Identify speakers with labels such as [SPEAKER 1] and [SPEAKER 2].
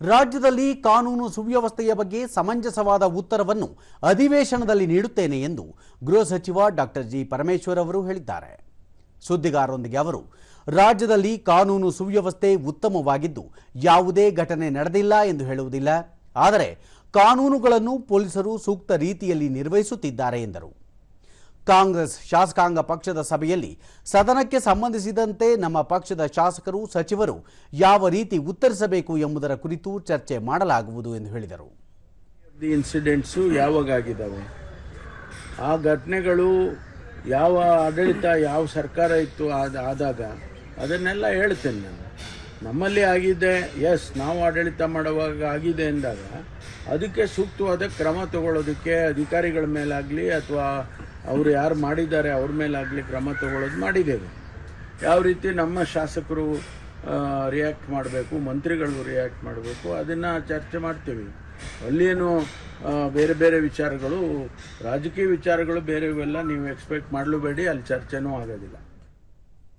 [SPEAKER 1] ರಾಜ್ಯದಲ್ಲಿ ಕಾನೂನು ಸುವ್ಯವಸ್ಥೆಯ ಬಗ್ಗೆ ಸಮಂಜಸವಾದ ಉತ್ತರವನ್ನು ಅಧಿವೇಶನದಲ್ಲಿ ನೀಡುತ್ತೇನೆ ಎಂದು ಗೃಹ ಸಚಿವ ಡಾಕ್ಟರ್ ಜಿ ಪರಮೇಶ್ವರ್ ಅವರು ಹೇಳಿದ್ದಾರೆ. ಸುದ್ದಿಗಾರರೊಂದಿಗೆ ಅವರು, ರಾಜ್ಯದಲ್ಲಿ ಕಾನೂನು ಸುವ್ಯವಸ್ಥೆ ಉತ್ತಮವಾಗಿದ್ದು ಯಾವುದೇ ಘಟನೆ ನಡೆದಿಲ್ಲ ಎಂದು ಹೇಳುವುದಿಲ್ಲ. ಆದರೆ ಕಾನೂನುಗಳನ್ನು ಪೊಲೀಸರು ಸೂಕ್ತ ರೀತಿಯಲ್ಲಿ ನಿರ್ವಹಿಸುತ್ತಿದ್ದಾರೆ ಎಂದರು. ಕಾಂಗ್ರೆಸ್ ಶಾಸಕಾಂಗ ಪಕ್ಷದ ಸಭೆಯಲ್ಲಿ ಸದನಕ್ಕೆ ಸಂಬಂಧಿಸಿದಂತೆ ನಮ್ಮ ಪಕ್ಷದ ಶಾಸಕರು, ಸಚಿವರು ಯಾವ ರೀತಿ ಉತ್ತರಿಸಬೇಕು ಎಂಬುದರ ಕುರಿತು ಚರ್ಚೆ ಮಾಡಲಾಗುವುದು ಎಂದು ಹೇಳಿದರು.
[SPEAKER 2] ಇನ್ಸಿಡೆಂಟ್ಸು ಯಾವಾಗ ಆಗಿದ್ದಾವೆ ಆ ಘಟನೆಗಳು ಯಾವ ಆಡಳಿತ, ಯಾವ ಸರ್ಕಾರ ಇತ್ತು ಆದ, ಆದಾಗ ಅದನ್ನೆಲ್ಲ ಹೇಳ್ತೇನೆ ನಾನು. ನಮ್ಮಲ್ಲಿ ಆಗಿದೆ ಎಸ್ ನಾವು ಆಡಳಿತ ಮಾಡುವಾಗ ಆಗಿದೆ ಎಂದಾಗ ಅದಕ್ಕೆ ಸೂಕ್ತವಾದ ಕ್ರಮ ತಗೊಳ್ಳೋದಕ್ಕೆ ಅಧಿಕಾರಿಗಳ ಮೇಲಾಗಲಿ ಅಥವಾ ಅವರು ಯಾರು ಮಾಡಿದ್ದಾರೆ ಅವ್ರ ಮೇಲಾಗಲಿ ಕ್ರಮ ತಗೊಳ್ಳೋದು ಮಾಡಿದ್ದೇವೆ. ಯಾವ ರೀತಿ ನಮ್ಮ ಶಾಸಕರು ರಿಯಾಕ್ಟ್ ಮಾಡಬೇಕು, ಮಂತ್ರಿಗಳು ರಿಯಾಕ್ಟ್ ಮಾಡಬೇಕು, ಅದನ್ನು ಚರ್ಚೆ ಮಾಡ್ತೀವಿ. ಅಲ್ಲೇನು ಬೇರೆ ಬೇರೆ ವಿಚಾರಗಳು, ರಾಜಕೀಯ ವಿಚಾರಗಳು ಬೇರೆವೆಲ್ಲ ನೀವು ಎಕ್ಸ್ಪೆಕ್ಟ್ ಮಾಡಲೂಬೇಡಿ ಅಲ್ಲಿ ಚರ್ಚೆನೂ ಆಗೋದಿಲ್ಲ.